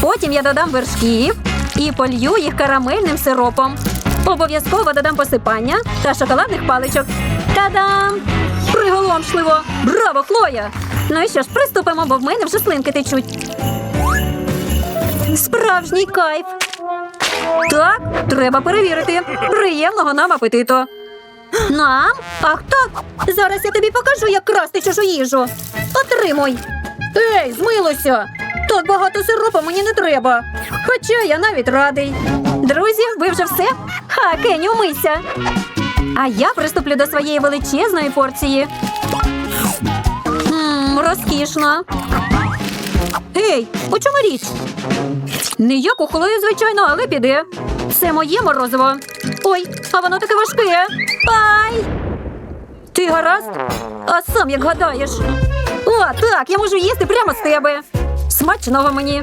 Потім я додам вершків і полью їх карамельним сиропом. Обов'язково додам посипання та шоколадних паличок. Та-дам! Приголомшливо! Браво, Хлоя! Ну і що ж, приступимо, бо в мене вже слинки течуть. Справжній кайф. Так, треба перевірити. Приємного нам апетиту. Нам? Ах так. Зараз я тобі покажу, як красти чужу їжу. Отримуй. Ей, змилося. Так багато сиропу мені не треба. Хоча я навіть радий. Друзі, ви вже все? Ха, Кеню, умийся. А я приступлю до своєї величезної порції. Ммм, розкішно. Ей, у чому річ? Не як у звичайно, але піде. Це моє морозиво. Ой, а воно таке важке. Ай! Ти гаразд? А сам як гадаєш? О, так, я можу їсти прямо з тебе. Смачного мені.